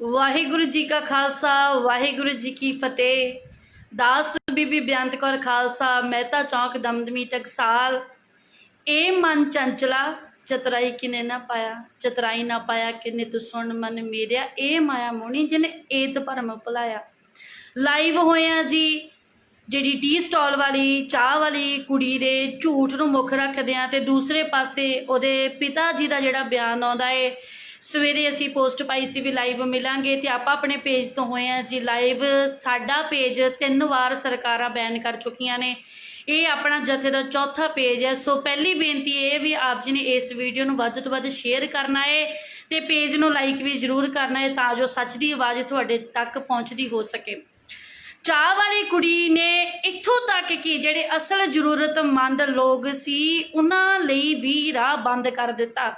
ਵਾਹਿਗੁਰੂ ਜੀ ਕਾ ਖਾਲਸਾ, ਵਾਹਿਗੁਰੂ ਜੀ ਕੀ ਫਤਿਹ। ਦਾਸ ਬੀਬੀ ਬੇਅੰਤ ਕੌਰ ਖਾਲਸਾ, ਮਹਿਤਾ ਚੌਕ, ਦਮਦਮੀ ਟਕਸਾਲ। ਇਹ ਮਨ ਚੰਚਲਾ, ਚਤਰਾਈ ਕਿਨੇ ਨਾ ਪਾਇਆ, ਚਤਰਾਈ ਨਾ ਪਾਇਆ ਕਿਨੇ ਤੂੰ ਸੁਣ ਮਨ ਮੇਰਿਆ। ਇਹ ਮਾਇਆ ਮੋਣੀ ਜਿਹਨੇ ਏਤ ਭਰਮ ਭੁਲਾਇਆ। ਲਾਈਵ ਹੋਇਆ ਜੀ, ਜਿਹੜੀ ਟੀ ਸਟਾਲ ਵਾਲੀ, ਚਾਹ ਵਾਲੀ ਕੁੜੀ ਦੇ ਝੂਠ ਨੂੰ ਮੁੱਖ ਰੱਖਦੇ ਰੱਖਦਿਆਂ ਤੇ ਦੂਸਰੇ ਪਾਸੇ ਉਹਦੇ ਪਿਤਾ ਜੀ ਦਾ ਜਿਹੜਾ ਬਿਆਨ ਆਉਂਦਾ ਏ ਸਵੇਰੇ ਅਸੀਂ ਪੋਸਟ ਪਾਈ ਸੀ ਵੀ ਲਾਈਵ ਮਿਲਾਂਗੇ ਤੇ ਆਪਾਂ ਆਪਣੇ ਪੇਜ ਤੋਂ ਹੋਏ ਆ ਜੀ ਲਾਈਵ ਸਾਡਾ ਪੇਜ ਤਿੰਨ ਵਾਰ ਸਰਕਾਰਾਂ ਬੈਨ ਕਰ ਚੁੱਕੀਆਂ ਨੇ। ਇਹ ਆਪਣਾ ਜਥੇ ਦਾ ਚੌਥਾ ਪੇਜ ਹੈ। ਸੋ ਪਹਿਲੀ ਬੇਨਤੀ ਇਹ ਵੀ ਆਪ ਜੀ ਨੇ ਇਸ ਵੀਡੀਓ ਨੂੰ ਵੱਧ ਤੋਂ ਵੱਧ ਸ਼ੇਅਰ ਕਰਨਾ ਹੈ ਤੇ ਪੇਜ ਨੂੰ ਲਾਈਕ ਵੀ ਜ਼ਰੂਰ ਕਰਨਾ ਹੈ ਤਾਂ ਜੋ ਸੱਚ ਦੀ ਆਵਾਜ਼ ਤੁਹਾਡੇ ਤੱਕ ਪਹੁੰਚਦੀ ਹੋ ਸਕੇ। ਚਾਹ ਵਾਲੀ ਕੁੜੀ ਨੇ ਇੱਥੋਂ ਤੱਕ ਕਿ ਜਿਹੜੇ ਅਸਲ ਜ਼ਰੂਰਤਮੰਦ ਲੋਕ ਸੀ, ਉਹਨਾਂ ਲਈ ਵੀ ਰਾਹ ਬੰਦ ਕਰ ਦਿੱਤਾ।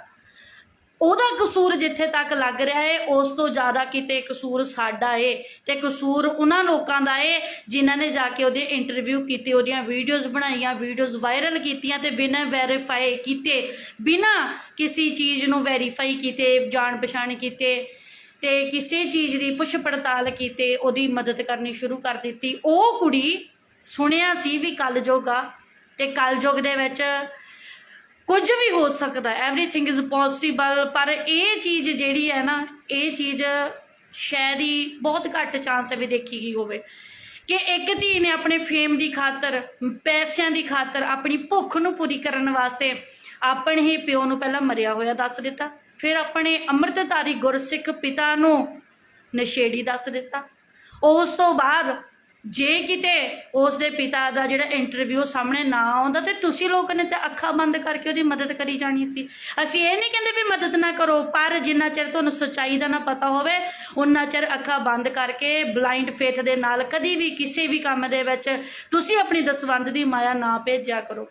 ਉਹਦਾ ਕਸੂਰ ਜਿੱਥੇ ਤੱਕ ਲੱਗ ਰਿਹਾ ਹੈ ਉਸ ਤੋਂ ਜ਼ਿਆਦਾ ਕਿਤੇ ਕਸੂਰ ਸਾਡਾ ਏ ਤੇ ਕਸੂਰ ਉਹਨਾਂ ਲੋਕਾਂ ਦਾ ਏ, ਜਿਨ੍ਹਾਂ ਨੇ ਜਾ ਕੇ ਉਹਦੇ ਇੰਟਰਵਿਊ ਕੀਤੇ, ਉਹਦੀਆਂ ਵੀਡੀਓਜ਼ ਬਣਾਈਆਂ ਵੀਡੀਓਜ਼ ਵਾਇਰਲ ਕੀਤੀਆਂ ਤੇ ਬਿਨਾਂ ਵੈਰੀਫਾਈ ਕੀਤੇ, ਬਿਨਾਂ ਕਿਸੇ ਚੀਜ਼ ਨੂੰ ਵੈਰੀਫਾਈ ਕੀਤੇ ਜਾਣ ਪਛਾਣ ਕੀਤੇ ਤੇ ਕਿਸੇ ਚੀਜ਼ ਦੀ ਪੁੱਛ ਪੜਤਾਲ ਕੀਤੇ, ਉਹਦੀ ਮਦਦ ਕਰਨੀ ਸ਼ੁਰੂ ਕਰ ਦਿੱਤੀ। ਉਹ ਕੁੜੀ ਸੁਣਿਆ ਸੀ ਵੀ ਕਲਯੁਗ ਆ ਤੇ ਕਲਯੁਗ ਦੇ ਵਿੱਚ ਕੁਝ ਵੀ ਹੋ ਸਕਦਾ ਐਵਰੀਥਿੰਗ ਇਜ਼ ਪੋਸੀਬਲ ਪਰ ਇਹ ਚੀਜ਼ ਜਿਹੜੀ ਹੈ ਨਾ, ਇਹ ਚੀਜ਼ ਸ਼ਾਇਦ ਬਹੁਤ ਘੱਟ ਚਾਂਸ ਹੈ ਵੀ ਦੇਖੀ ਗਈ ਹੋਵੇ। ਕਿ ਇੱਕ ਧੀ ਨੇ ਆਪਣੇ ਫੇਮ ਦੀ ਖਾਤਰ, ਪੈਸਿਆਂ ਦੀ ਖਾਤਰ ਆਪਣੀ ਭੁੱਖ ਨੂੰ ਪੂਰੀ ਕਰਨ ਵਾਸਤੇ ਆਪਣੇ ਹੀ ਪਿਓ ਨੂੰ ਪਹਿਲਾਂ ਮਰਿਆ ਹੋਇਆ ਦੱਸ ਦਿੱਤਾ। ਫਿਰ ਆਪਣੇ ਅੰਮ੍ਰਿਤਧਾਰੀ ਗੁਰਸਿੱਖ ਪਿਤਾ ਨੂੰ ਨਸ਼ੇੜੀ ਦੱਸ ਦਿੱਤਾ। ਉਸ ਤੋਂ ਬਾਅਦ ਜੇ ਕਿਤੇ ਉਸ ਦੇ ਪਿਤਾ ਦਾ ਜਿਹੜਾ ਇੰਟਰਵਿਊ ਸਾਹਮਣੇ ਨਾ ਆਉਂਦਾ ਤੇ ਤੁਸੀਂ ਲੋਕਾਂ ਨੇ ਤੇ ਅੱਖਾਂ ਬੰਦ ਕਰਕੇ ਉਹਦੀ ਮਦਦ ਕਰੀ ਜਾਣੀ ਸੀ। ਅਸੀਂ ਇਹ ਨਹੀਂ ਕਹਿੰਦੇ ਵੀ ਮਦਦ ਨਾ ਕਰੋ, ਪਰ ਜਿੰਨਾ ਚਿਰ ਤੁਹਾਨੂੰ ਸੱਚਾਈ ਦਾ ਨਾ ਪਤਾ ਹੋਵੇ ਉਨਾ ਚਿਰ ਅੱਖਾਂ ਬੰਦ ਕਰਕੇ ਬਲਾਈਂਡ ਫੇਥ ਦੇ ਨਾਲ ਕਦੀ ਵੀ ਕਿਸੇ ਵੀ ਕੰਮ ਦੇ ਵਿੱਚ ਤੁਸੀਂ ਆਪਣੀ ਦਸਵੰਦ ਦੀ ਮਾਇਆ ਨਾ ਭੇਜਿਆ ਕਰੋ।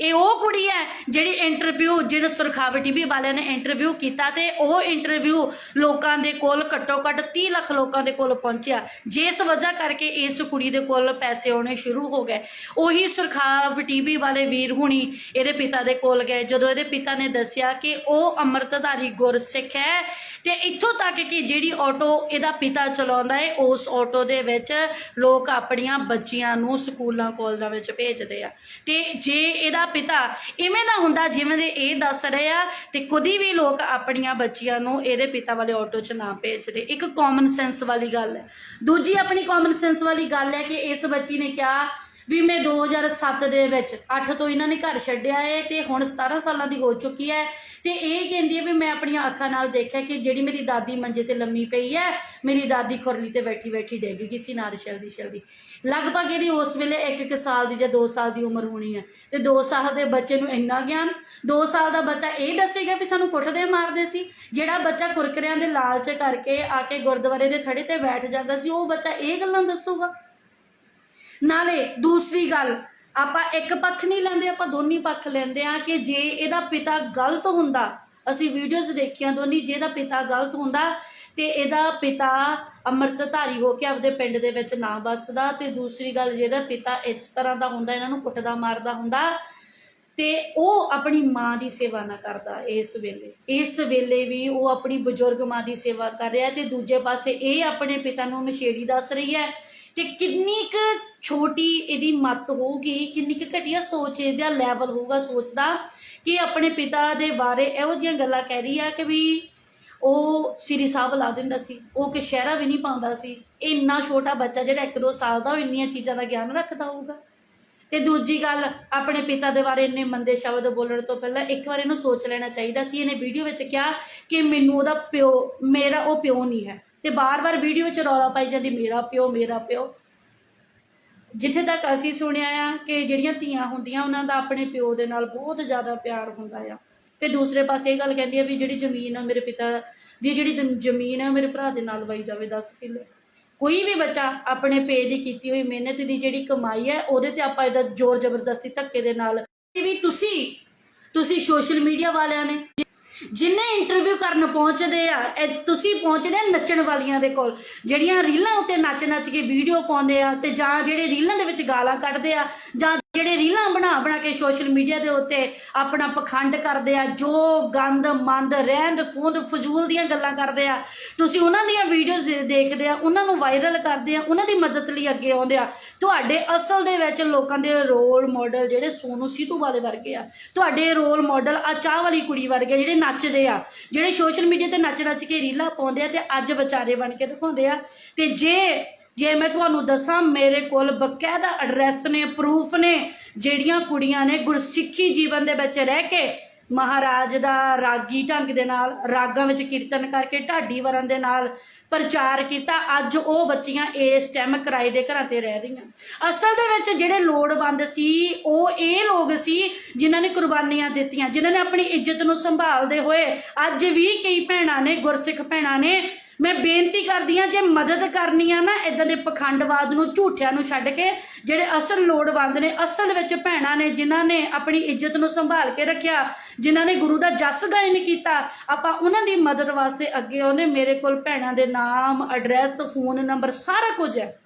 ਇਹ ਉਹ ਕੁੜੀ ਹੈ ਜਿਹੜੀ ਇੰਟਰਵਿਊ ਜਿਹੜਾ ਸੁਰਖਾਵੀ ਟੀਵੀ ਵਾਲਿਆਂ ਨੇ ਇੰਟਰਵਿਊ ਕੀਤਾ ਤੇ ਉਹ ਇੰਟਰਵਿਊ ਲੋਕਾਂ ਦੇ ਕੋਲ ਘੱਟੋ ਘੱਟ 30 ਲੱਖ ਲੋਕਾਂ ਦੇ ਕੋਲ ਪਹੁੰਚਿਆ। ਜਿਸ ਵਜ੍ਹਾ ਕਰਕੇ ਇਸ ਕੁੜੀ ਦੇ ਕੋਲ ਪੈਸੇ ਆਉਣੇ ਸ਼ੁਰੂ ਹੋ ਗਏ। ਉਹੀ ਸੁਰਖਾਵ ਟੀਵੀ ਵਾਲੇ ਵੀਰ ਹੁਣੀ ਇਹਦੇ ਪਿਤਾ ਦੇ ਕੋਲ ਗਏ। ਜਦੋਂ ਇਹਦੇ ਪਿਤਾ ਨੇ ਦੱਸਿਆ ਕਿ ਉਹ ਅੰਮ੍ਰਿਤਧਾਰੀ ਗੁਰਸਿੱਖ ਹੈ ਤੇ ਇੱਥੋਂ ਤੱਕ ਕਿ ਜਿਹੜੀ ਆਟੋ ਇਹਦਾ ਪਿਤਾ ਚਲਾਉਂਦਾ ਹੈ, ਉਸ ਆਟੋ ਦੇ ਵਿੱਚ ਲੋਕ ਆਪਣੀਆਂ ਬੱਚੀਆਂ ਨੂੰ ਸਕੂਲਾਂ, ਕਾਲਜਾਂ ਵਿੱਚ ਭੇਜਦੇ ਆ। ਤੇ ਜੇ ਇਹਦਾ ਪਿਤਾ। ਇਵੇਂ ਨਾ ਹੁੰਦਾ ਜਿਵੇਂ ਦੇ ਇਹ ਦੱਸ ਰਹੇ ਆ ਤੇ ਕਦੀ ਵੀ ਲੋਕ ਆਪਣੀਆਂ ਬੱਚੀਆਂ ਨੂੰ ਇਹਦੇ ਪਿਤਾ ਵਾਲੇ ਆਟੋ 'ਚ ਨਾ ਭੇਜਦੇ। ਇੱਕ ਕਾਮਨ ਸੈਂਸ ਵਾਲੀ ਗੱਲ ਹੈ। ਦੂਜੀ ਆਪਣੀ ਕਾਮਨ ਸੈਂਸ ਵਾਲੀ ਗੱਲ ਹੈ ਕਿ ਇਸ ਬੱਚੀ ਨੇ ਕਿਹਾ ਵੀ ਮੈਂ 2007 ਦੇ ਵਿੱਚ 8 ਤੋਂ ਇਹਨਾਂ ਨੇ ਘਰ ਛੱਡਿਆ ਹੈ ਤੇ ਹੁਣ 17 ਸਾਲਾਂ ਦੀ ਹੋ ਚੁੱਕੀ ਹੈ ਤੇ ਇਹ ਕਹਿੰਦੀ ਹੈ ਵੀ ਮੈਂ ਆਪਣੀਆਂ ਅੱਖਾਂ ਨਾਲ ਦੇਖਿਆ ਕਿ ਜਿਹੜੀ ਮੇਰੀ ਦਾਦੀ ਮੰਜੇ ਤੇ ਲੰਮੀ ਪਈ ਹੈ, ਮੇਰੀ ਦਾਦੀ ਖੁਰਲੀ ਤੇ ਬੈਠੀ ਬੈਠੀ ਡਿੱਗ ਗਈ ਸੀ ਨਾਲ ਛਲਦੀ ਛਲਦੀ। ਲਗਭਗ ਇਹਦੀ ਉਸ ਵੇਲੇ 1-1 ਸਾਲ ਦੀ ਜਾਂ 2 ਸਾਲ ਦੀ ਉਮਰ ਹੋਣੀ ਹੈ ਤੇ 2 ਸਾਲ ਦੇ ਬੱਚੇ ਨੂੰ ਇੰਨਾ ਗਿਆਨ 2 ਸਾਲ ਦਾ ਬੱਚਾ ਇਹ ਦੱਸੇਗਾ ਵੀ ਸਾਨੂੰ ਕੁੱਟਦੇ ਮਾਰਦੇ ਸੀ, ਜਿਹੜਾ ਬੱਚਾ ਕੁਰਕਰਿਆਂ ਦੇ ਲਾਲਚ ਕਰਕੇ ਆ ਕੇ ਗੁਰਦੁਆਰੇ ਦੇ ਥੜੇ ਤੇ ਬੈਠ ਜਾਂਦਾ ਸੀ, ਉਹ ਬੱਚਾ ਇਹ ਗੱਲਾਂ ਦੱਸੂਗਾ। ਨਾਲੇ ਦੂਸਰੀ ਗੱਲ, ਆਪਾਂ ਇੱਕ ਪੱਖ ਨਹੀਂ ਲੈਂਦੇ, ਆਪਾਂ ਦੋਨੀ ਪੱਖ ਲੈਂਦੇ ਆ ਕਿ ਜੇ ਇਹਦਾ ਪਿਤਾ ਗਲਤ ਹੁੰਦਾ, ਅਸੀਂ ਵੀਡੀਓਜ਼ ਦੇਖੀਆਂ ਦੋਨੀ, ਜੇ ਇਹਦਾ ਪਿਤਾ ਗਲਤ ਹੁੰਦਾ ਤੇ ਇਹਦਾ ਪਿਤਾ ਅੰਮ੍ਰਿਤਧਾਰੀ ਹੋ ਕੇ ਆਪਦੇ ਪਿੰਡ ਦੇ ਵਿੱਚ ਨਾ ਵੱਸਦਾ ਤੇ ਦੂਸਰੀ ਗੱਲ ਜਿਹਦਾ ਪਿਤਾ ਇਸ ਤਰ੍ਹਾਂ ਦਾ ਹੁੰਦਾ, ਇਹਨਾਂ ਨੂੰ ਕੁੱਟਦਾ, ਮਾਰਦਾ ਹੁੰਦਾ, ਤੇ ਉਹ ਆਪਣੀ ਮਾਂ ਦੀ ਸੇਵਾ ਨਾ ਕਰਦਾ ਇਸ ਵੇਲੇ। ਇਸ ਵੇਲੇ ਵੀ ਉਹ ਆਪਣੀ ਬਜ਼ੁਰਗ ਮਾਂ ਦੀ ਸੇਵਾ ਕਰ ਰਿਹਾ ਤੇ ਦੂਜੇ ਪਾਸੇ ਇਹ ਆਪਣੇ ਪਿਤਾ ਨੂੰ ਨਸ਼ੇੜੀ ਦੱਸ ਰਹੀ ਹੈ ਤੇ ਕਿੰਨੀ ਕੁ ਛੋਟੀ ਇਹਦੀ ਮੱਤ ਹੋਊਗੀ, ਕਿੰਨੀ ਕੁ ਘਟੀਆ ਸੋਚ ਇਹਦਾ ਲੈਵਲ ਹੋਊਗਾ ਸੋਚ ਦਾ ਕਿ ਆਪਣੇ ਪਿਤਾ ਦੇ ਬਾਰੇ ਇਹੋ ਜਿਹੀਆਂ ਗੱਲਾਂ ਕਹਿ ਰਹੀ ਆ ਕਿ ਵੀ ਉਹ ਸ੍ਰੀ ਸਾਹਿਬ ਲਾ ਦਿੰਦਾ ਸੀ, ਉਹ ਕਸ਼ਹਿਰਾ ਵੀ ਨਹੀਂ ਪਾਉਂਦਾ ਸੀ, ਇੰਨਾ ਛੋਟਾ ਬੱਚਾ ਜਿਹੜਾ 1-2 ਸਾਲ ਦਾ ਉਹ ਇੰਨੀਆਂ ਚੀਜ਼ਾਂ ਦਾ ਗਿਆਨ ਰੱਖਦਾ ਹੋਊਗਾ। ਤੇ ਦੂਜੀ ਗੱਲ, ਆਪਣੇ ਪਿਤਾ ਦੇ ਬਾਰੇ ਇੰਨੇ ਮੰਦੇ ਸ਼ਬਦ ਬੋਲਣ ਤੋਂ ਪਹਿਲਾਂ ਇੱਕ ਵਾਰ ਇਹਨੂੰ ਸੋਚ ਲੈਣਾ ਚਾਹੀਦਾ ਸੀ, ਇਹਨੇ ਵੀਡੀਓ ਵਿੱਚ ਕਿਹਾ ਕਿ ਮੈਨੂੰ ਉਹਦਾ ਪਿਓ, ਮੇਰਾ ਉਹ ਪਿਓ ਨਹੀਂ ਹੈ। ਤੇ ਬਾਰ-ਬਾਰ ਵੀਡੀਓ ਵਿੱਚ ਰੌਲਾ ਪਾਈ ਜਾਂਦੀ, ਮੇਰਾ ਪਿਓ ਮੇਰਾ ਪਿਓ। ਜਿੱਥੇ ਤੱਕ ਅਸੀਂ ਸੁਣਿਆ ਆ ਕਿ ਜਿਹੜੀਆਂ ਧੀਆਂ ਹੁੰਦੀਆਂ, ਉਹਨਾਂ ਦਾ ਆਪਣੇ ਪਿਓ ਦੇ ਨਾਲ ਬਹੁਤ ਜ਼ਿਆਦਾ ਪਿਆਰ ਹੁੰਦਾ ਆ। ਤੇ ਦੂਸਰੇ ਪਾਸੇ ਇਹ ਗੱਲ ਕਹਿੰਦੀ ਆ ਵੀ ਜਿਹੜੀ ਜ਼ਮੀਨ ਆ ਮੇਰੇ ਪਿਤਾ ਦੀ, ਜਿਹੜੀ ਜ਼ਮ- ਜ਼ਮੀਨ ਆ ਉਹ ਮੇਰੇ ਭਰਾ ਦੇ ਨਾਲ ਵਈ ਜਾਵੇ 10 ਕਿੱਲੇ। ਕੋਈ ਵੀ ਬੱਚਾ ਆਪਣੇ ਪੇ ਦੀ ਕੀਤੀ ਹੋਈ ਮਿਹਨਤ ਦੀ ਜਿਹੜੀ ਕਮਾਈ ਹੈ ਉਹਦੇ ਤੇ ਆਪਾਂ ਇਹਦਾ ਜ਼ੋਰ ਜ਼ਬਰਦਸਤੀ ਧੱਕੇ ਦੇ ਨਾਲ। ਵੀ ਤੁਸੀਂ ਤੁਸੀਂ ਸੋਸ਼ਲ ਮੀਡੀਆ ਵਾਲਿਆਂ ਨੇ ਜਿੰਨੇ ਇੰਟਰਵਿਊ ਕਰਨ ਪਹੁੰਚਦੇ ਆ, ਇਹ ਤੁਸੀਂ ਪਹੁੰਚਦੇ ਆ ਨੱਚਣ ਵਾਲੀਆਂ ਦੇ ਕੋਲ। ਜਿਹੜੀਆਂ ਰੀਲਾਂ ਉੱਤੇ ਨੱਚ ਨੱਚ ਕੇ ਵੀਡੀਓ ਪਾਉਂਦੇ ਆ ਤੇ ਜਾਂ ਜਿਹੜੇ ਰੀਲਾਂ ਦੇ ਵਿੱਚ ਗਾਲਾਂ ਕੱਢਦੇ ਆ ਜਾਂ ਜਿਹੜੇ ਰੀਲਾਂ ਬਣਾ ਬਣਾ ਕੇ ਸੋਸ਼ਲ ਮੀਡੀਆ ਦੇ ਉੱਤੇ ਆਪਣਾ ਪਖੰਡ ਕਰਦੇ ਆ, ਜੋ ਗੰਦ, ਮੰਦ, ਰਹਿੰਦ, ਖੂੰਦ, ਫਜ਼ੂਲ ਦੀਆਂ ਗੱਲਾਂ ਕਰਦੇ ਆ, ਤੁਸੀਂ ਉਹਨਾਂ ਦੀਆਂ ਵੀਡੀਓਜ਼ ਦੇਖਦੇ ਆ, ਉਹਨਾਂ ਨੂੰ ਵਾਇਰਲ ਕਰਦੇ ਆ, ਉਹਨਾਂ ਦੀ ਮਦਦ ਲਈ ਅੱਗੇ ਆਉਂਦੇ ਆ। ਤੁਹਾਡੇ ਅਸਲ ਦੇ ਵਿੱਚ ਲੋਕਾਂ ਦੇ ਰੋਲ ਮਾਡਲ ਜਿਹੜੇ ਸੋਨੂ ਸੀਤੂ ਵਾਲੇ ਵਰਗੇ ਆ, ਤੁਹਾਡੇ ਰੋਲ ਮਾਡਲ ਆ ਚਾਹ ਵਾਲੀ ਕੁੜੀ ਵਰਗੇ ਜਿਹੜੇ ਨੱਚਦੇ ਆ, ਜਿਹੜੇ ਸੋਸ਼ਲ ਮੀਡੀਆ ਤੇ ਨੱਚ ਨੱਚ ਕੇ ਰੀਲਾਂ ਪਾਉਂਦੇ ਆ ਤੇ ਅੱਜ ਵਿਚਾਰੇ ਬਣ ਕੇ ਦਿਖਾਉਂਦੇ ਆ। ਤੇ ਜੇ ਜੇ ਮੈਂ ਤੁਹਾਨੂੰ ਦੱਸਾਂ, ਮੇਰੇ ਕੋਲ ਬਕਾਇਦਾ ਐਡਰੈਸ ਨੇ ਪ੍ਰੂਫ ਨੇ, ਜਿਹੜੀਆਂ ਕੁੜੀਆਂ ਨੇ ਗੁਰਸਿੱਖੀ ਜੀਵਨ ਦੇ ਵਿੱਚ ਰਹਿ ਕੇ ਮਹਾਰਾਜ ਦਾ ਰਾਗੀ ਢੰਗ ਦੇ ਨਾਲ, ਰਾਗਾਂ ਵਿੱਚ ਕੀਰਤਨ ਕਰਕੇ, ਢਾਡੀ ਵਰਨ ਦੇ ਨਾਲ ਪ੍ਰਚਾਰ ਕੀਤਾ, ਅੱਜ ਉਹ ਬੱਚੀਆਂ ਇਸ ਟਾਈਮ ਕਿਰਾਏ ਦੇ ਘਰਾਂ ਤੇ ਰਹਿ ਰਹੀਆਂ। ਅਸਲ ਦੇ ਵਿੱਚ ਜਿਹੜੇ ਲੋੜਵੰਦ ਸੀ, ਉਹ ਇਹ ਲੋਕ ਸੀ ਜਿਨ੍ਹਾਂ ਨੇ ਕੁਰਬਾਨੀਆਂ ਦਿੱਤੀਆਂ, ਜਿਨ੍ਹਾਂ ਨੇ ਆਪਣੀ ਇੱਜ਼ਤ ਨੂੰ ਸੰਭਾਲਦੇ ਹੋਏ ਅੱਜ ਵੀ ਕਈ ਭੈਣਾਂ ਨੇ, ਗੁਰਸਿੱਖ ਭੈਣਾਂ ਨੇ ਮੈਂ ਬੇਨਤੀ ਕਰਦੀ ਆ ਜੇ ਮਦਦ ਕਰਨੀ ਆ ਨਾ ਇਦਾਂ ਦੇ ਪਖੰਡਵਾਦ ਨੂੰ, ਝੂਠਿਆਂ ਨੂੰ ਛੱਡ ਕੇ, ਜਿਹੜੇ ਅਸਲ ਲੋੜਵੰਦ ਨੇ, ਅਸਲ ਵਿੱਚ ਭੈਣਾਂ ਨੇ, ਜਿਨ੍ਹਾਂ ਨੇ ਆਪਣੀ ਇੱਜ਼ਤ ਨੂੰ ਸੰਭਾਲ ਕੇ ਰੱਖਿਆ, ਜਿਨ੍ਹਾਂ ਨੇ ਗੁਰੂ ਦਾ ਜਸ ਗਾਇਨ ਕੀਤਾ, ਆਪਾਂ ਉਹਨਾਂ ਦੀ ਮਦਦ ਵਾਸਤੇ ਅੱਗੇ ਉਹਨੇ ਮੇਰੇ ਕੋਲ ਭੈਣਾਂ ਦੇ ਨਾਮ, ਐਡਰੈਸ, ਫੋਨ ਨੰਬਰ ਸਾਰਾ ਕੁਝ ਹੈ।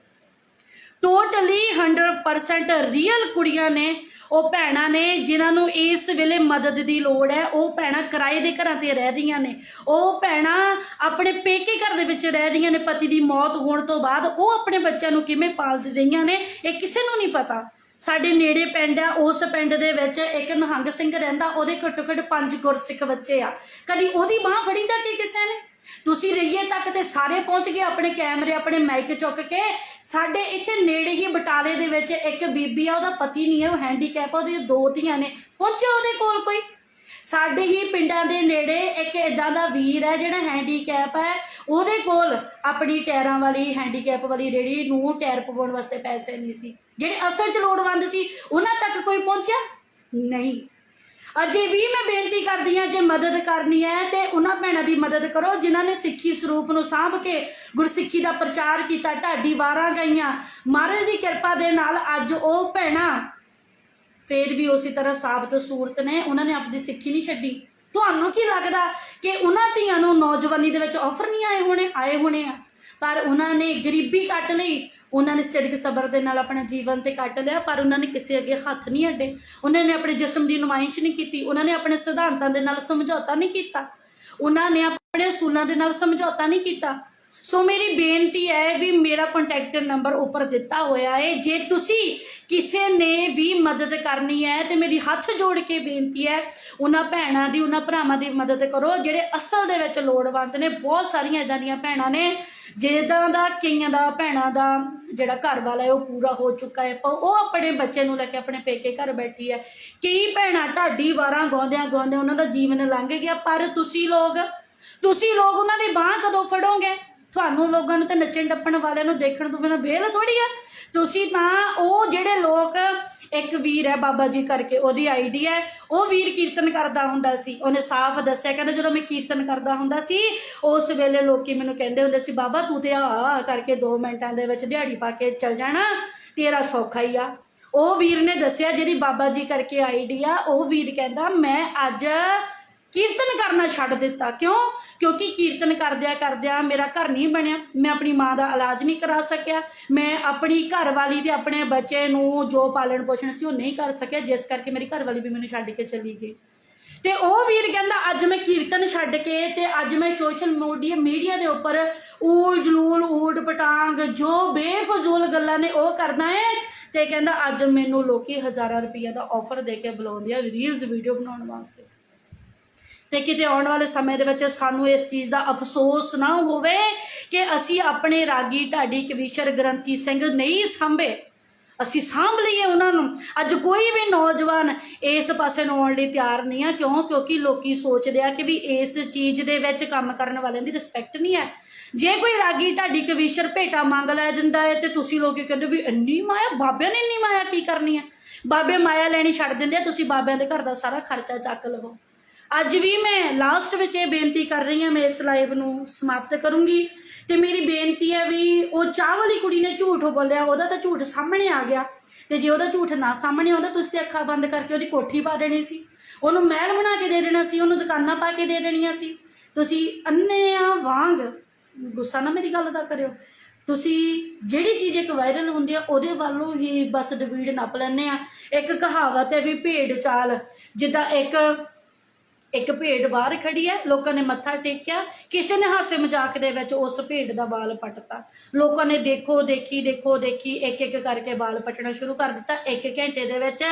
ਟੋਟਲੀ 100% ਰੀਅਲ ਕੁੜੀਆਂ ਨੇ ਉਹ ਭੈਣਾਂ ਨੇ ਜਿਨ੍ਹਾਂ ਨੂੰ ਇਸ ਵੇਲੇ ਮਦਦ ਦੀ ਲੋੜ ਹੈ, ਉਹ ਭੈਣਾਂ ਕਿਰਾਏ ਦੇ ਘਰਾਂ ਤੇ ਰਹਿ ਰਹੀਆਂ ਨੇ। ਉਹ ਭੈਣਾਂ ਆਪਣੇ ਪੇਕੇ ਘਰ ਦੇ ਵਿੱਚ ਰਹਿ ਰਹੀਆਂ ਨੇ, ਪਤੀ ਦੀ ਮੌਤ ਹੋਣ ਤੋਂ ਬਾਅਦ ਉਹ ਆਪਣੇ ਬੱਚਿਆਂ ਨੂੰ ਕਿਵੇਂ ਪਾਲ ਰਹੀਆਂ ਨੇ, ਇਹ ਕਿਸੇ ਨੂੰ ਨਹੀਂ ਪਤਾ। ਸਾਡੇ ਨੇੜੇ ਪਿੰਡ ਆ, ਉਸ ਪਿੰਡ ਦੇ ਵਿੱਚ ਇੱਕ ਨਿਹੰਗ ਸਿੰਘ ਰਹਿੰਦਾ, ਉਹਦੇ ਘੱਟੋ ਘੱਟ ਪੰਜ ਗੁਰਸਿੱਖ ਬੱਚੇ ਆ। ਕਦੀ ਉਹਦੀ ਬਾਹ ਫੜੀ ਤਾਂ ਕਿ ਕਿਸੇ ਨੇ? ਤੁਸੀਂ ਰਈਏ ਤੱਕ ਤੇ ਸਾਰੇ ਪਹੁੰਚ ਗਏ ਆਪਣੇ ਕੈਮਰੇ, ਆਪਣੇ ਮਾਈਕ ਚੁੱਕ ਕੇ। ਸਾਡੇ ਇੱਥੇ ਨੇੜੇ ਹੀ ਬਟਾਲੇ ਦੇ ਵਿੱਚ ਇੱਕ ਬੀਬੀ ਆ, ਉਹਦਾ ਪਤੀ ਨਹੀਂ ਹੈ, ਉਹ ਹੈਂਡੀਕੈਪ ਉਹਦੇ ਦੋ ਧੀਆਂ ਨੇ। ਪਹੁੰਚਿਆ ਉਹਦੇ ਕੋਲ ਕੋਈ? ਸਾਡੇ ਹੀ ਪਿੰਡਾਂ ਦੇ ਨੇੜੇ ਇੱਕ ਇਦਾਂ ਦਾ ਵੀਰ ਹੈ ਜਿਹੜਾ ਹੈਂਡੀਕੈਪ ਹੈ। ਉਹਦੇ ਕੋਲ ਆਪਣੀ ਟਾਇਰਾਂ ਵਾਲੀ ਹੈਂਡੀਕੈਪ ਵਾਲੀ ਰੇੜੀ ਨੂੰ ਟਾਇਰ ਪਵਾਉਣ ਵਾਸਤੇ ਪੈਸੇ ਨਹੀਂ ਸੀ। ਜਿਹੜੇ ਅਸਲ 'ਚ ਲੋੜਵੰਦ ਸੀ, ਉਹਨਾਂ ਤੱਕ ਕੋਈ ਪਹੁੰਚਿਆ? ਨਹੀਂ। ਅਜੇ ਵੀ ਮੈਂ ਬੇਨਤੀ ਕਰਦੀ ਹਾਂ, ਜੇ ਮਦਦ ਕਰਨੀ ਹੈ ਤੇ ਉਹਨਾਂ ਭੈਣਾਂ ਦੀ ਮਦਦ ਕਰੋ, ਜਿਨ੍ਹਾਂ ਨੇ ਸਿੱਖੀ ਸਰੂਪ ਨੂੰ ਸਾਂਭ ਕੇ ਗੁਰਸਿੱਖੀ ਦਾ ਪ੍ਰਚਾਰ ਕੀਤਾ, ਢਾਡੀ ਵਾਰਾਂ ਗਈਆਂ। ਮਹਾਰਾਜ ਦੀ ਕਿਰਪਾ ਦੇ ਨਾਲ ਅੱਜ ਉਹ ਭੈਣਾਂ ਫੇਰ ਵੀ ਉਸੇ ਤਰ੍ਹਾਂ ਸਾਬਤ ਸੂਰਤ ਨੇ, ਉਹਨਾਂ ਨੇ ਆਪਣੀ ਸਿੱਖੀ ਨਹੀਂ ਛੱਡੀ। ਤੁਹਾਨੂੰ ਕੀ ਲੱਗਦਾ ਕਿ ਉਹਨਾਂ ਧੀਆਂ ਨੂੰ ਨੌਜਵਾਨੀ ਦੇ ਵਿੱਚ ਆਫਰ ਨਹੀਂ ਆਏ ਹੋਣੇ? ਆਏ ਹੋਣੇ ਆ। ਪਰ ਉਹਨਾਂ ਨੇ ਗਰੀਬੀ ਕੱਟ ਲਈ ਉਹਨਾਂ ਨੇ ਸਿਰਕ ਸਬਰ ਦੇ ਨਾਲ ਆਪਣਾ ਜੀਵਨ ਤੇ ਕੱਟ ਲਿਆ, ਪਰ ਉਹਨਾਂ ਨੇ ਕਿਸੇ ਅੱਗੇ ਹੱਥ ਨਹੀਂ ਅੱਡੇ। ਉਹਨਾਂ ਨੇ ਆਪਣੇ ਜਿਸਮ ਦੀ ਨੁਮਾਇਸ਼ ਨਹੀਂ ਕੀਤੀ, ਉਹਨਾਂ ਨੇ ਆਪਣੇ ਸਿਧਾਂਤਾਂ ਦੇ ਨਾਲ ਸਮਝੌਤਾ ਨਹੀਂ ਕੀਤਾ। ਉਹਨਾਂ ਨੇ ਆਪਣੇ ਅਸੂਲਾਂ ਦੇ ਨਾਲ ਸਮਝੌਤਾ ਨਹੀਂ ਕੀਤਾ। ਸੋ ਮੇਰੀ ਬੇਨਤੀ ਹੈ ਵੀ ਮੇਰਾ ਕੰਟੈਕਟ ਨੰਬਰ ਉੱਪਰ ਦਿੱਤਾ ਹੋਇਆ ਹੈ। ਜੇ ਤੁਸੀਂ ਕਿਸੇ ਨੇ ਵੀ ਮਦਦ ਕਰਨੀ ਹੈ ਤੇ ਮੇਰੀ ਹੱਥ ਜੋੜ ਕੇ ਬੇਨਤੀ ਹੈ, ਉਹਨਾਂ ਭੈਣਾਂ ਦੀ, ਉਹਨਾਂ ਭਰਾਵਾਂ ਦੀ ਮਦਦ ਕਰੋ। ਜਿਹੜੇ ਅਸਲ ਦੇ ਵਿੱਚ ਲੋੜਵੰਦ ਨੇ, ਬਹੁਤ ਸਾਰੀਆਂ ਇਦਾਂ ਦੀਆਂ ਭੈਣਾਂ ਨੇ ਜਿਹਦਾਂ ਦਾ ਕਈਆਂ ਦਾ, ਭੈਣਾਂ ਦਾ ਜਿਹੜਾ ਘਰ ਵਾਲਾ ਹੈ, ਉਹ ਪੂਰਾ ਹੋ ਚੁੱਕਾ ਹੈ। ਪਰ ਉਹ ਆਪਣੇ ਬੱਚੇ ਨੂੰ ਲੈ ਕੇ ਆਪਣੇ ਪੇਕੇ ਘਰ ਬੈਠੀ ਹੈ। ਕਈ ਭੈਣਾਂ ਢਾਡੀ ਵਾਰਾਂ ਗਾਉਂਦਿਆਂ ਗਾਉਂਦਿਆਂ ਉਹਨਾਂ ਦਾ ਜੀਵਨ ਲੰਘ ਗਿਆ, ਪਰ ਤੁਸੀਂ ਲੋਕ ਤੁਸੀਂ ਲੋਕ ਉਹਨਾਂ ਦੀ ਬਾਹ ਕਦੋਂ ਫੜੋਗੇ? ਤੁਹਾਨੂੰ ਲੋਕਾਂ ਨੂੰ ਤੇ ਨੱਚਣ ਟੱਪਣ ਵਾਲਿਆਂ ਨੂੰ ਦੇਖਣ ਤੋਂ ਬਿਨਾਂ ਵੇਲ ਥੋੜੀ ਆ। ਤੁਸੀਂ ਤਾਂ ਉਹ ਜਿਹੜੇ ਲੋਕ, ਇੱਕ ਵੀਰ ਹੈ ਬਾਬਾ ਜੀ ਕਰਕੇ, ਉਹਦੀ ਆਈਡੀ ਹੈ, ਉਹ ਵੀਰ ਕੀਰਤਨ ਕਰਦਾ ਹੁੰਦਾ ਸੀ। ਉਹਨੇ ਸਾਫ਼ ਦੱਸਿਆ, ਕਹਿੰਦਾ ਜਦੋਂ ਮੈਂ ਕੀਰਤਨ ਕਰਦਾ ਹੁੰਦਾ ਸੀ, ਉਸ ਵੇਲੇ ਲੋਕੀ ਮੈਨੂੰ ਕਹਿੰਦੇ ਹੁੰਦੇ ਸੀ, ਬਾਬਾ, ਤੂੰ ਤੇ ਆ ਕਰਕੇ 2 ਮਿੰਟਾਂ ਦੇ ਵਿੱਚ ਦਿਹਾੜੀ ਪਾ ਕੇ ਚੱਲ ਜਾਣਾ, ਤੇਰਾ ਸੌਖਾ ਹੀ ਆ। ਉਹ ਵੀਰ ਨੇ ਦੱਸਿਆ, ਜਿਹੜੀ ਬਾਬਾ ਜੀ ਕਰਕੇ ਆਈਡੀ ਆ, ਉਹ ਵੀਰ ਕਹਿੰਦਾ, ਮੈਂ ਅੱਜ ਕੀਰਤਨ ਕਰਨਾ ਛੱਡ ਦਿੱਤਾ। ਕਿਉਂ? ਕਿਉਂਕਿ ਕੀਰਤਨ ਕਰਦਿਆਂ ਕਰਦਿਆਂ ਮੇਰਾ ਘਰ ਨਹੀਂ ਬਣਿਆ। ਮੈਂ ਆਪਣੀ ਮਾਂ ਦਾ ਇਲਾਜ ਨਹੀਂ ਕਰਾ ਸਕਿਆ। ਮੈਂ ਆਪਣੀ ਘਰਵਾਲੀ ਤੇ ਆਪਣੇ ਬੱਚੇ ਨੂੰ ਜੋ ਪਾਲਣ ਪੋਸ਼ਣ ਸੀ ਉਹ ਨਹੀਂ ਕਰ ਸਕਿਆ। ਜਿਸ ਕਰਕੇ ਮੇਰੀ ਘਰਵਾਲੀ ਵੀ ਮੈਨੂੰ ਛੱਡ ਕੇ ਚਲੀ ਗਈ। ਤੇ ਉਹ ਵੀਰ ਕਹਿੰਦਾ, ਅੱਜ ਮੈਂ ਕੀਰਤਨ ਛੱਡ ਕੇ ਤੇ ਅੱਜ ਮੈਂ ਸੋਸ਼ਲ ਮੀਡੀਆ ਮੀਡੀਆ ਦੇ ਉੱਪਰ ਊਲ ਜਲੂਲ, ਊਟ ਪਟਾਂਗ, ਜੋ ਬੇਫਜ਼ੂਲ ਗੱਲਾਂ ਨੇ ਉਹ ਕਰਦਾ ਹੈ ਤੇ ਕਹਿੰਦਾ, ਅੱਜ ਮੈਨੂੰ ਲੋਕੀ ਹਜ਼ਾਰਾਂ ਰੁਪਈਆ ਦਾ ਆਫਰ ਦੇ ਕੇ ਬੁਲਾਉਂਦੇ ਆ ਰੀਲਸ ਵੀਡੀਓ ਬਣਾਉਣ ਵਾਸਤੇ। ਤੇ ਕਿਤੇ ਆਉਣ ਵਾਲੇ ਸਮੇਂ ਦੇ ਵਿੱਚ ਸਾਨੂੰ ਇਸ ਚੀਜ਼ ਦਾ ਅਫਸੋਸ ਨਾ ਹੋਵੇ ਕਿ ਅਸੀਂ ਆਪਣੇ ਰਾਗੀ ਢਾਡੀ ਕਵੀਸ਼ਰ ਗ੍ਰੰਥੀ ਸਿੰਘ ਨਹੀਂ ਸਾਂਭੇ। ਅਸੀਂ ਸਾਂਭ ਲਈਏ ਉਹਨਾਂ ਨੂੰ। ਅੱਜ ਕੋਈ ਵੀ ਨੌਜਵਾਨ ਇਸ ਪਾਸੇ ਨੂੰ ਆਉਣ ਲਈ ਤਿਆਰ ਨਹੀਂ ਆ। ਕਿਉਂ? ਕਿਉਂਕਿ ਲੋਕੀ ਸੋਚਦੇ ਆ ਕਿ ਵੀ ਇਸ ਚੀਜ਼ ਦੇ ਵਿੱਚ ਕੰਮ ਕਰਨ ਵਾਲਿਆਂ ਦੀ ਰਿਸਪੈਕਟ ਨਹੀਂ ਹੈ। ਜੇ ਕੋਈ ਰਾਗੀ ਢਾਡੀ ਕਵੀਸ਼ਰ ਭੇਟਾ ਮੰਗ ਲੈ ਦਿੰਦਾ ਹੈ ਤੇ ਤੁਸੀਂ ਲੋਕੀ ਕਹਿੰਦੇ ਵੀ ਇੰਨੀ ਮਾਇਆ, ਬਾਬਿਆਂ ਨੇ ਇੰਨੀ ਮਾਇਆ ਕੀ ਕਰਨੀ ਹੈ? ਬਾਬੇ ਮਾਇਆ ਲੈਣੀ ਛੱਡ ਦਿੰਦੇ ਆ, ਤੁਸੀਂ ਬਾਬਿਆਂ ਦੇ ਘਰ ਦਾ ਸਾਰਾ ਖਰਚਾ ਚੱਕ ਲਵੋ। ਅੱਜ ਵੀ ਮੈਂ ਲਾਸਟ ਵਿੱਚ ਇਹ ਬੇਨਤੀ ਕਰ ਰਹੀ ਹਾਂ, ਮੈਂ ਇਸ ਲਾਈਵ ਨੂੰ ਸਮਾਪਤ ਕਰੂੰਗੀ। ਤੇ ਮੇਰੀ ਬੇਨਤੀ ਹੈ ਵੀ ਉਹ ਚਾਹ ਵਾਲੀ ਕੁੜੀ ਨੇ ਝੂਠ ਬੋਲਿਆ, ਉਹਦਾ ਤਾਂ ਝੂਠ ਸਾਹਮਣੇ ਆ ਗਿਆ। ਤੇ ਜੇ ਉਹਦਾ ਝੂਠ ਨਾ ਸਾਹਮਣੇ ਆਉਂਦਾ ਤੁਸੀਂ ਤੇ ਅੱਖਾਂ ਬੰਦ ਕਰਕੇ ਉਹਦੀ ਕੋਠੀ ਪਾ ਦੇਣੀ ਸੀ। ਉਹਨੂੰ ਮਹਿਲ ਬਣਾ ਕੇ ਦੇ ਦੇਣਾ ਸੀ, ਉਹਨੂੰ ਦੁਕਾਨਾਂ ਪਾ ਕੇ ਦੇ ਦੇਣੀਆਂ ਸੀ। ਤੁਸੀਂ ਅੰਨਿਆਂ ਵਾਂਗ, ਗੁੱਸਾ ਨਾ ਮੇਰੀ ਗੱਲ ਦਾ ਕਰਿਓ। ਤੁਸੀਂ ਜਿਹੜੀ ਚੀਜ਼ ਇੱਕ ਵਾਇਰਲ ਹੁੰਦੀ ਆ, ਉਹਦੇ ਵੱਲੋਂ ਹੀ ਬਸ ਡਿਵੀਡ ਨੱਪ ਲੈਂਦੇ ਆ। ਇੱਕ ਕਹਾਵਤ ਹੈ ਵੀ ਭੇਡ ਚਾਲ, ਜਿੱਦਾਂ ਇੱਕ ਇੱਕ ਭੇਡ ਬਾਹਰ ਖੜੀ ਹੈ, ਲੋਕਾਂ ਨੇ ਮੱਥਾ ਟੇਕਿਆ, ਕਿਸੇ ਨੇ ਹਾਸੇ ਮਜ਼ਾਕ ਦੇ ਵਿੱਚ ਉਸ ਭੇਡ ਦਾ ਵਾਲ ਪੱਟਤਾ। ਲੋਕਾਂ ਨੇ ਦੇਖੋ, ਦੇਖੀ ਦੇਖੋ, ਦੇਖੀ, ਇੱਕ ਇੱਕ ਕਰਕੇ ਵਾਲ ਪੱਟਣਾ ਸ਼ੁਰੂ ਕਰ ਦਿੱਤਾ। ਇੱਕ ਘੰਟੇ ਦੇ ਵਿੱਚ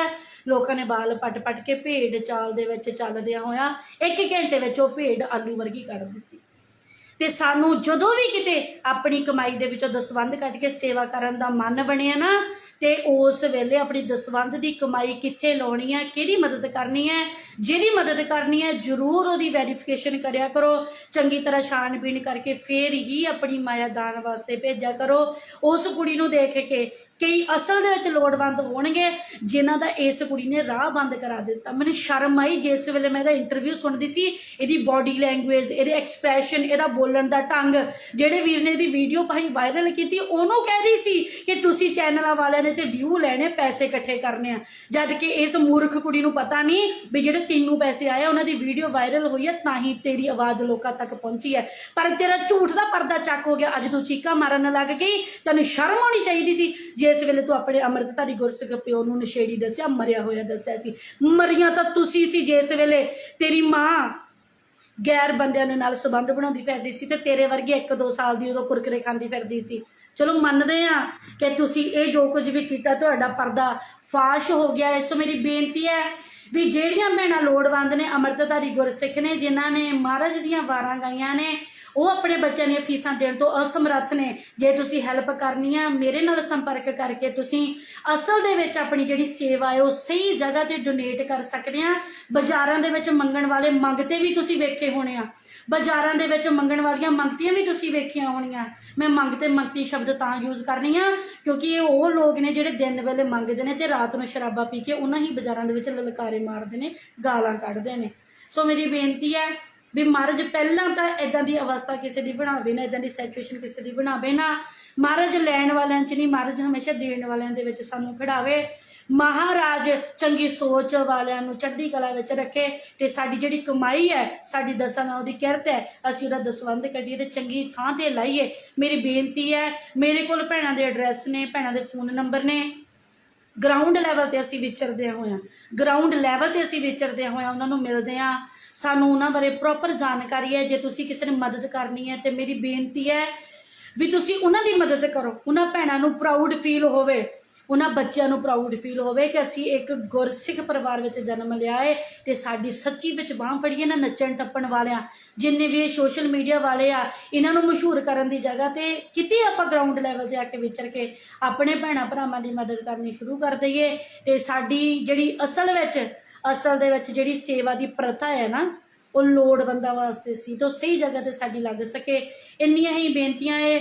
ਲੋਕਾਂ ਨੇ ਵਾਲ ਪੱਟ ਪੱਟ ਕੇ ਭੇਡ ਚਾਲ ਦੇ ਵਿੱਚ ਚੱਲਦਿਆਂ ਹੋਇਆ ਇੱਕ ਘੰਟੇ ਵਿੱਚ ਉਹ ਭੇਡ ਆਲੂ ਵਰਗੀ ਕੱਢ ਦਿੱਤੀ। ਤੇ ਸਾਨੂੰ ਜਦੋਂ ਵੀ ਕਿਤੇ ਆਪਣੀ ਕਮਾਈ ਦੇ ਵਿੱਚੋਂ ਦਸਵੰਧ ਕੱਢ ਕੇ ਸੇਵਾ ਕਰਨ ਦਾ ਮਨ ਬਣਿਆ ਨਾ, ਤੇ ਉਸ ਵੇਲੇ ਆਪਣੀ ਦਸਵੰਧ ਦੀ ਕਮਾਈ ਕਿੱਥੇ ਲਾਉਣੀ ਹੈ ਕਿਹੜੀ ਮਦਦ ਕਰਨੀ ਹੈ ਜਿਹੜੀ ਮਦਦ ਕਰਨੀ ਹੈ, ਜ਼ਰੂਰ ਉਹਦੀ ਵੈਰੀਫਿਕੇਸ਼ਨ ਕਰਿਆ ਕਰੋ, ਚੰਗੀ ਤਰ੍ਹਾਂ ਛਾਣਬੀਣ ਕਰਕੇ ਫੇਰ ਹੀ ਆਪਣੀ ਮਾਇਆ ਦਾਨ ਵਾਸਤੇ ਭੇਜਿਆ ਕਰੋ। ਉਸ ਕੁੜੀ ਨੂੰ ਦੇਖ ਕੇ ਕਈ ਅਸਲ ਦੇ ਵਿੱਚ ਲੋੜਵੰਦ ਹੋਣਗੇ, ਜਿਨ੍ਹਾਂ ਦਾ ਇਸ ਕੁੜੀ ਨੇ ਰਾਹ ਬੰਦ ਕਰਾ ਦਿੱਤਾ। ਮੈਨੂੰ ਸ਼ਰਮ ਆਈ, ਜਿਸ ਵੇਲੇ ਮੈਂ ਇਹਦਾ ਇੰਟਰਵਿਊ ਸੁਣਦੀ ਸੀ, ਇਹਦੀ ਬਾਡੀ ਲੈਂਗੁਏਜ ਇਹਦੇ ਐਕਸਪ੍ਰੈਸ਼ਨ ਇਹਦਾ ਬੋਲਣ ਦਾ ਢੰਗ, ਜਿਹੜੇ ਵੀਰ ਨੇ ਇਹਦੀ ਵੀਡੀਓ ਪਾਈ ਵਾਇਰਲ ਕੀਤੀ, ਉਹਨੂੰ ਕਹਿ ਰਹੀ ਸੀ ਕਿ ਤੁਸੀਂ ਚੈਨਲਾਂ ਵਾਲਿਆਂ ਨੇ ਤੇ ਵਿਊ ਲੈਣੇ, ਪੈਸੇ ਇਕੱਠੇ ਕਰਨੇ ਆ। ਜਦ ਕਿ ਇਸ ਮੂਰਖ ਕੁੜੀ ਨੂੰ ਪਤਾ ਨਹੀਂ ਵੀ ਜਿਹੜੇ ਤੈਨੂੰ ਪੈਸੇ ਆਏ ਉਹਨਾਂ ਦੀ ਵੀਡੀਓ ਵਾਇਰਲ ਹੋਈ ਹੈ ਤਾਂ ਹੀ ਤੇਰੀ ਆਵਾਜ਼ ਲੋਕਾਂ ਤੱਕ ਪਹੁੰਚੀ ਹੈ ਪਰ ਤੇਰਾ ਝੂਠ ਦਾ ਪਰਦਾ ਚੱਕ ਹੋ ਗਿਆ। ਅੱਜ ਤੂੰ ਚੀਕਾਂ ਮਾਰਨ ਲੱਗ ਗਈ। ਤੈਨੂੰ ਸ਼ਰਮ ਆਉਣੀ ਚਾਹੀਦੀ ਸੀ। ਜੇ ਜਿਸ ਵੇਲੇ ਤੂੰ ਆਪਣੇ ਅੰਮ੍ਰਿਤਧਾਰੀ ਗੁਰਸਿੱਖ ਪਿਓ ਨੂੰ ਨਸ਼ੇੜੀ ਦੱਸਿਆ, ਮਰਿਆ ਹੋਇਆ ਦੱਸਿਆ ਸੀ। ਮਰੀਆਂ ਤਾਂ ਤੁਸੀਂ ਸੀ ਜਿਸ ਵੇਲੇ। ਤੇਰੀ ਮਾਂ ਗੈਰ ਬੰਦਿਆਂ ਦੇ ਨਾਲ ਸਬੰਧ ਬਣਾਉਂਦੀ ਫਿਰਦੀ ਸੀ ਤੇ ਤੇਰੇ ਵਰਗੀ 1-2 ਸਾਲ ਦੀ ਉਦੋਂ ਕੁਰਕਰੇ ਖਾਂਦੀ ਫਿਰਦੀ ਸੀ। ਚਲੋ ਮੰਨਦੇ ਆ ਕਿ ਤੁਸੀਂ ਇਹ ਜੋ ਕੁਝ ਵੀ ਕੀਤਾ, ਤੁਹਾਡਾ ਪਰਦਾ ਫਾਸ਼ ਹੋ ਗਿਆ। ਇਸ ਤੋਂ ਮੇਰੀ ਬੇਨਤੀ ਹੈ ਵੀ ਜਿਹੜੀਆਂ ਭੈਣਾਂ ਲੋੜਵੰਦ ਨੇ ਅੰਮ੍ਰਿਤਧਾਰੀ ਗੁਰਸਿੱਖ ਨੇ, ਜਿਨ੍ਹਾਂ ਨੇ ਮਹਾਰਾਜ ਦੀਆਂ ਵਾਰਾਂ ਗਾਈਆਂ ਨੇ ਉਹ ਆਪਣੇ ਬੱਚਿਆਂ ਦੀਆਂ ਫੀਸਾਂ ਦੇਣ ਤੋਂ ਅਸਮਰੱਥ ਨੇ। ਜੇ ਤੁਸੀਂ ਹੈਲਪ ਕਰਨੀ ਆ, ਮੇਰੇ ਨਾਲ ਸੰਪਰਕ ਕਰਕੇ ਤੁਸੀਂ ਅਸਲ ਦੇ ਵਿੱਚ ਆਪਣੀ ਜਿਹੜੀ ਸੇਵਾ ਹੈ, ਉਹ ਸਹੀ ਜਗ੍ਹਾ ਤੇ ਡੋਨੇਟ ਕਰ ਸਕਦੇ ਆ। ਬਾਜ਼ਾਰਾਂ ਦੇ ਵਿੱਚ ਮੰਗਣ ਵਾਲੇ ਮੰਗਤੇ ਵੀ ਤੁਸੀਂ ਵੇਖੇ ਹੋਣੇ ਆ। ਬਾਜ਼ਾਰਾਂ ਦੇ ਵਿੱਚ ਮੰਗਣ ਵਾਲੀਆਂ ਮੰਗਤੀਆਂ ਵੀ ਤੁਸੀਂ ਵੇਖੀਆਂ ਹੋਣੀਆਂ। ਮੈਂ ਮੰਗਤੇ ਮੰਗਤੀ ਸ਼ਬਦ ਤਾਂ ਯੂਜ਼ ਕਰਨੀ ਆ, ਕਿਉਂਕਿ ਇਹ ਉਹ ਲੋਕ ਨੇ ਜਿਹੜੇ ਦਿਨ ਵੇਲੇ ਮੰਗਦੇ ਨੇ ਤੇ ਰਾਤ ਨੂੰ ਸ਼ਰਾਬਾਂ ਪੀ ਕੇ ਉਹਨਾਂ ਹੀ ਬਾਜ਼ਾਰਾਂ ਦੇ ਵਿੱਚ ਲਲਕਾਰੇ ਮਾਰਦੇ ਨੇ, ਗਾਲਾਂ ਕੱਢਦੇ ਨੇ। ਸੋ ਮੇਰੀ ਬੇਨਤੀ ਹੈ ਵੀ ਮਹਾਰਾਜ ਪਹਿਲਾਂ ਤਾਂ ਇਦਾਂ ਦੀ ਅਵਸਥਾ ਕਿਸੇ ਦੀ ਬਣਾਵੇ ਨਾ ਇਦਾਂ ਦੀ ਸਿਚੁਏਸ਼ਨ ਕਿਸੇ ਦੀ ਬਣਾਵੇ ਨਾ। ਮਹਾਰਾਜ ਲੈਣ ਵਾਲਿਆਂ 'ਚ ਨਹੀਂ, ਮਹਾਰਾਜ ਹਮੇਸ਼ਾ ਦੇਣ ਵਾਲਿਆਂ ਦੇ ਵਿੱਚ ਸਾਨੂੰ ਖੜਾਵੇ ਮਹਾਰਾਜ ਚੰਗੀ ਸੋਚ ਵਾਲਿਆਂ ਨੂੰ ਚੜ੍ਹਦੀ ਕਲਾ ਵਿੱਚ ਰੱਖੇ ਤੇ ਸਾਡੀ ਜਿਹੜੀ ਕਮਾਈ ਹੈ, ਸਾਡੀ ਦਸਾਂ ਨਾਲ ਉਹਦੀ ਕਿਰਤ ਹੈ, ਅਸੀਂ ਉਹਦਾ ਦਸਵੰਧ ਕੱਢੀਏ ਤੇ ਚੰਗੀ ਥਾਂ ਤੇ ਲਾਈਏ। ਮੇਰੀ ਬੇਨਤੀ ਹੈ, ਮੇਰੇ ਕੋਲ ਭੈਣਾਂ ਦੇ ਐਡਰੈਸ ਨੇ, ਭੈਣਾਂ ਦੇ ਫੋਨ ਨੰਬਰ ਨੇ। ਗਰਾਊਂਡ ਲੈਵਲ ਤੇ ਅਸੀਂ ਵਿਚਰਦੇ ਹੋਇਆ ਗਰਾਊਂਡ ਲੈਵਲ ਤੇ ਅਸੀਂ ਵਿਚਰਦੇ ਹੋਇਆ ਉਹਨਾਂ ਨੂੰ ਮਿਲਦੇ ਆ ਸਾਨੂੰ ਉਹਨਾਂ ਬਾਰੇ ਪ੍ਰੋਪਰ ਜਾਣਕਾਰੀ ਹੈ, ਜੇ ਤੁਸੀਂ ਕਿਸੇ ਨੇ ਮਦਦ ਕਰਨੀ ਹੈ ਤੇ ਮੇਰੀ ਬੇਨਤੀ ਹੈ ਵੀ ਤੁਸੀਂ ਉਹਨਾਂ ਦੀ ਮਦਦ ਕਰੋ, ਉਹਨਾਂ ਭੈਣਾਂ ਨੂੰ ਪ੍ਰਾਊਡ ਫੀਲ ਹੋਵੇ, ਉਹਨਾਂ ਬੱਚਿਆਂ ਨੂੰ ਪ੍ਰਾਊਡ ਫੀਲ ਹੋਵੇ ਕਿ ਅਸੀਂ ਇੱਕ ਗੁਰਸਿੱਖ ਪਰਿਵਾਰ ਵਿੱਚ ਜਨਮ ਲਿਆ ਹੈ ਤੇ ਸਾਡੀ ਸੱਚੀ ਵਿੱਚ ਬਾਹ ਫੜੀਏ ਨਾ ਨੱਚਣ ਟੱਪਣ ਵਾਲਿਆਂ, ਜਿੰਨੇ ਵੀ ਇਹ ਸੋਸ਼ਲ ਮੀਡੀਆ ਵਾਲੇ ਆ, ਇਹਨਾਂ ਨੂੰ ਮਸ਼ਹੂਰ ਕਰਨ ਦੀ ਜਗ੍ਹਾ ਤੇ ਕਿਤੇ ਆਪਾਂ ਗਰਾਊਂਡ ਲੈਵਲ ਤੇ ਆ ਕੇ ਵਿਚਰ ਕੇ ਆਪਣੇ ਭੈਣਾਂ ਭਰਾਵਾਂ ਦੀ ਮਦਦ ਕਰਨੀ ਸ਼ੁਰੂ ਕਰ ਦਈਏ ਤੇ ਸਾਡੀ ਜਿਹੜੀ ਅਸਲ ਵਿੱਚ ਅਸਲ ਦੇ ਵਿੱਚ ਜਿਹੜੀ ਸੇਵਾ ਦੀ ਪ੍ਰਥਾ ਹੈ ਨਾ, ਉਹ ਲੋੜਵੰਦਾਂ ਵਾਸਤੇ ਸੀ, ਤਾਂ ਸਹੀ ਜਗ੍ਹਾ ਤੇ ਸਾਡੀ ਲੱਗ ਸਕੇ। ਇੰਨੀਆਂ ਹੀ ਬੇਨਤੀਆਂ ਏ,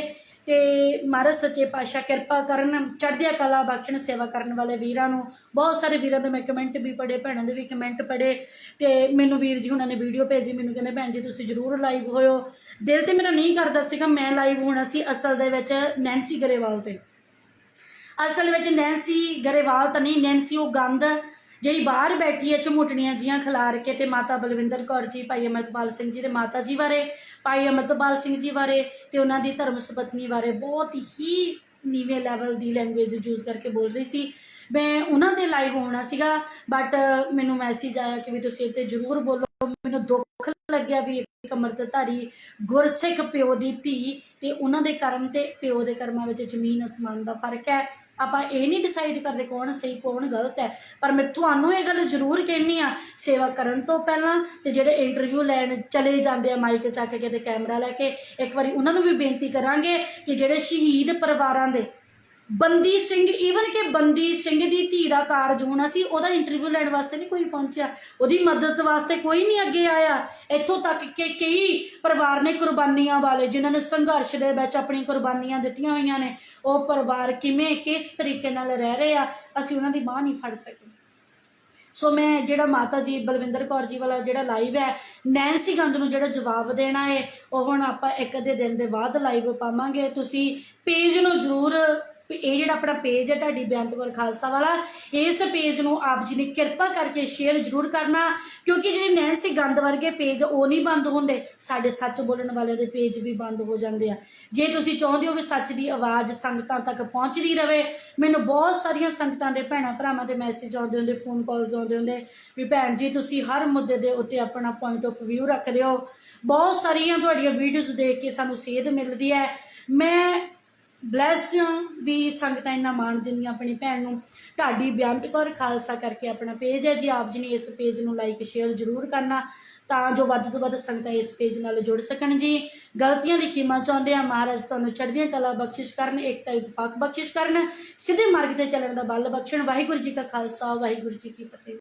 ਤੇ ਮਹਾਰਾਜ ਸੱਚੇ ਪਾਤਸ਼ਾਹ ਕਿਰਪਾ ਕਰਨ, ਚੜ੍ਹਦੀਆਂ ਕਲਾ ਬਖਸ਼ਣ, ਸੇਵਾ ਕਰਨ ਵਾਲੇ ਵੀਰਾਂ ਨੂੰ। ਬਹੁਤ ਸਾਰੇ ਵੀਰਾਂ ਦੇ ਮੈਂ ਕਮੈਂਟ ਵੀ ਪੜ੍ਹੇ, ਭੈਣਾਂ ਦੇ ਵੀ ਕਮੈਂਟ ਪੜ੍ਹੇ, ਤੇ ਮੈਨੂੰ ਵੀਰ ਜੀ ਉਹਨਾਂ ਨੇ ਵੀਡੀਓ ਭੇਜੀ, ਮੈਨੂੰ ਕਹਿੰਦੇ ਭੈਣ ਜੀ ਤੁਸੀਂ ਜ਼ਰੂਰ ਲਾਈਵ ਹੋਇਓ। ਦਿਲ ਤੇ ਮੇਰਾ ਨਹੀਂ ਕਰਦਾ ਸੀਗਾ, ਮੈਂ ਲਾਈਵ ਹੋਣਾ ਸੀ ਅਸਲ ਦੇ ਵਿੱਚ ਨੈਂਸੀ ਗਰੇਵਾਲ ਤੇ। ਅਸਲ ਵਿੱਚ ਨੈਂਸੀ ਗਰੇਵਾਲ ਤਾਂ ਨਹੀਂ ਨੈਂਸੀ ਉਹ ਗੰਦ ਜਿਹੜੀ ਬਾਹਰ ਬੈਠੀ ਹੈ ਝਮੁਟਣੀਆਂ ਜੀਆਂ ਖਿਲਾਰ ਕੇ ਤੇ ਮਾਤਾ ਬਲਵਿੰਦਰ ਕੌਰ ਜੀ, ਭਾਈ ਅਮਰਤਪਾਲ ਸਿੰਘ ਜੀ ਦੇ ਮਾਤਾ ਜੀ ਬਾਰੇ, ਭਾਈ ਅਮਰਤਪਾਲ ਸਿੰਘ ਜੀ ਬਾਰੇ ਤੇ ਉਹਨਾਂ ਦੀ ਧਰਮ ਸੁਪਤਨੀ ਬਾਰੇ ਬਹੁਤ ਹੀ ਨੀਵੇਂ ਲੈਵਲ ਦੀ ਲੈਂਗੁਏਜ ਯੂਜ਼ ਕਰਕੇ ਬੋਲ ਰਹੀ ਸੀ। ਮੈਂ ਉਹਨਾਂ ਦੇ ਲਾਈਵ ਹੋਣਾ ਸੀਗਾ ਬਟ ਮੈਨੂੰ ਮੈਸੇਜ ਆਇਆ ਕਿ ਵੀ ਤੁਸੀਂ ਇੱਥੇ ਜ਼ਰੂਰ ਬੋਲੋ। ਮੈਨੂੰ ਦੁੱਖ ਲੱਗਿਆ ਵੀ ਇੱਕ ਅੰਮ੍ਰਿਤਧਾਰੀ ਗੁਰਸਿੱਖ ਪਿਓ ਦੀ ਧੀ ਤੇ ਉਹਨਾਂ ਦੇ ਕਰਮ ਤੇ ਪਿਓ ਦੇ ਕਰਮਾਂ ਵਿੱਚ ਜ਼ਮੀਨ ਅਸਮਾਨ ਦਾ ਫ਼ਰਕ ਹੈ। ਆਪਾਂ ਇਹ ਨਹੀਂ ਡਿਸਾਈਡ ਕਰਦੇ ਕੌਣ ਸਹੀ, ਕੌਣ ਗਲਤ ਹੈ। ਪਰ ਮੈਂ ਤੁਹਾਨੂੰ ਇਹ ਗੱਲ ਜ਼ਰੂਰ ਕਹਿਣੀ ਆ ਸੇਵਾ ਕਰਨ ਤੋਂ ਪਹਿਲਾਂ ਤੇ ਜਿਹੜੇ ਇੰਟਰਵਿਊ ਲੈਣ ਚਲੇ ਜਾਂਦੇ ਆ ਮਾਈਕ ਚੱਕ ਕੇ ਤੇ ਕੈਮਰਾ ਲੈ ਕੇ, ਇੱਕ ਵਾਰੀ ਉਹਨਾਂ ਨੂੰ ਵੀ ਬੇਨਤੀ ਕਰਾਂਗੇ ਕਿ ਜਿਹੜੇ ਸ਼ਹੀਦ ਪਰਿਵਾਰਾਂ ਦੇ ਬੰਦੀ ਸਿੰਘ ਈਵਨ ਕਿ ਬੰਦੀ ਸਿੰਘ ਦੀ ਧੀ ਦਾ ਕਾਰਜ ਹੋਣਾ ਸੀ, ਉਹਦਾ ਇੰਟਰਵਿਊ ਲੈਣ ਵਾਸਤੇ ਨਹੀਂ ਕੋਈ ਪਹੁੰਚਿਆ। ਉਹਦੀ ਮਦਦ ਵਾਸਤੇ ਕੋਈ ਨਹੀਂ ਅੱਗੇ ਆਇਆ। ਇੱਥੋਂ ਤੱਕ ਕਿ ਕਈ ਪਰਿਵਾਰ ਨੇ ਕੁਰਬਾਨੀਆਂ ਵਾਲੇ, ਜਿਨ੍ਹਾਂ ਨੇ ਸੰਘਰਸ਼ ਦੇ ਵਿੱਚ ਆਪਣੀ ਕੁਰਬਾਨੀਆਂ ਦਿੱਤੀਆਂ ਹੋਈਆਂ ਨੇ, ਉਹ ਪਰਿਵਾਰ ਕਿਵੇਂ, ਕਿਸ ਤਰੀਕੇ ਨਾਲ ਰਹਿ ਰਹੇ ਆ, ਅਸੀਂ ਉਹਨਾਂ ਦੀ ਬਾਹ ਨਹੀਂ ਫੜ ਸਕੇ। ਸੋ ਮੈਂ ਜਿਹੜਾ ਮਾਤਾ ਜੀ ਬਲਵਿੰਦਰ ਕੌਰ ਜੀ ਵਾਲਾ ਜਿਹੜਾ ਲਾਈਵ ਹੈ ਨੈਂਸੀ ਗੰਦ ਨੂੰ ਜਿਹੜਾ ਜਵਾਬ ਦੇਣਾ ਹੈ ਉਹ ਹੁਣ ਆਪਾਂ ਇੱਕ ਅੱਧੇ ਦਿਨ ਦੇ ਬਾਅਦ ਲਾਈਵ ਪਾਵਾਂਗੇ। ਤੁਸੀਂ ਪੇਜ ਨੂੰ ਜ਼ਰੂਰ ਵੀ ਇਹ ਜਿਹੜਾ ਆਪਣਾ ਪੇਜ ਹੈ ਢਾਡੀ ਬੇਅੰਤ ਕੌਰ ਖਾਲਸਾ ਵਾਲਾ, ਇਸ ਪੇਜ ਨੂੰ ਆਪ ਜੀ ਨੇ ਕਿਰਪਾ ਕਰਕੇ ਸ਼ੇਅਰ ਜ਼ਰੂਰ ਕਰਨਾ, ਕਿਉਂਕਿ ਜਿਹੜੇ ਨੈਂਸੀ ਗੰਦ ਵਰਗੇ ਪੇਜ ਉਹ ਨਹੀਂ ਬੰਦ ਹੁੰਦੇ, ਸਾਡੇ ਸੱਚ ਬੋਲਣ ਵਾਲੇ ਦੇ ਪੇਜ ਵੀ ਬੰਦ ਹੋ ਜਾਂਦੇ ਆ। ਜੇ ਤੁਸੀਂ ਚਾਹੁੰਦੇ ਹੋ ਵੀ ਸੱਚ ਦੀ ਆਵਾਜ਼ ਸੰਗਤਾਂ ਤੱਕ ਪਹੁੰਚਦੀ ਰਹੇ ਮੈਨੂੰ ਬਹੁਤ ਸਾਰੀਆਂ ਸੰਗਤਾਂ ਦੇ ਭੈਣਾਂ ਭਰਾਵਾਂ ਦੇ ਮੈਸੇਜ ਆਉਂਦੇ ਹੁੰਦੇ ਫੋਨ ਕਾਲਸ ਆਉਂਦੇ ਹੁੰਦੇ, ਵੀ ਭੈਣ ਜੀ ਤੁਸੀਂ ਹਰ ਮੁੱਦੇ ਦੇ ਉੱਤੇ ਆਪਣਾ ਪੁਆਇੰਟ ਆਫ ਵਿਊ ਰੱਖਦੇ ਹੋ। ਬਹੁਤ ਸਾਰੀਆਂ ਤੁਹਾਡੀਆਂ ਵੀਡੀਓਜ਼ ਦੇਖ ਕੇ ਸਾਨੂੰ ਸੇਧ ਮਿਲਦੀ ਹੈ। ਮੈਂ ਬlesed ਵੀ ਸੰਗਤਾਂ ਇੰਨਾ ਮਾਣ ਦਿੰਦੀਆਂ ਆਪਣੀ ਭੈਣ ਨੂੰ। ਢਾਡੀ ਬੇਅੰਤ ਕੌਰ ਖਾਲਸਾ ਕਰਕੇ ਆਪਣਾ ਪੇਜ ਹੈ। ਜੀ ਆਪ ਜੀ ਨੇ ਇਸ ਪੇਜ ਨੂੰ ਲਾਈਕ ਸ਼ੇਅਰ ਜ਼ਰੂਰ ਕਰਨਾ, ਤਾਂ ਜੋ ਵੱਧ ਤੋਂ ਵੱਧ ਸੰਗਤਾਂ ਇਸ ਪੇਜ ਨਾਲ ਜੁੜ ਸਕਣ ਜੀ। ਗਲਤੀਆਂ ਦੀ ਖਿਮਾ ਚਾਹੁੰਦੇ ਆ, ਮਹਾਰਾਜ ਤੁਹਾਨੂੰ ਚੜ੍ਹਦੀਆਂ ਕਲਾ ਬਖਸ਼ਿਸ਼ ਕਰਨ, ਏਕਤਾ, ਇਤਫਾਕ ਬਖਸ਼ਿਸ਼ ਕਰਨ। ਸਿੱਧੇ ਮਾਰਗ ਤੇ ਚੱਲਣ ਦਾ ਬਲ ਬਖਸ਼ਣ। ਵਾਹਿਗੁਰੂ ਜੀ ਕਾ ਖਾਲਸਾ, ਵਾਹਿਗੁਰੂ ਜੀ ਕੀ ਫਤਿਹ।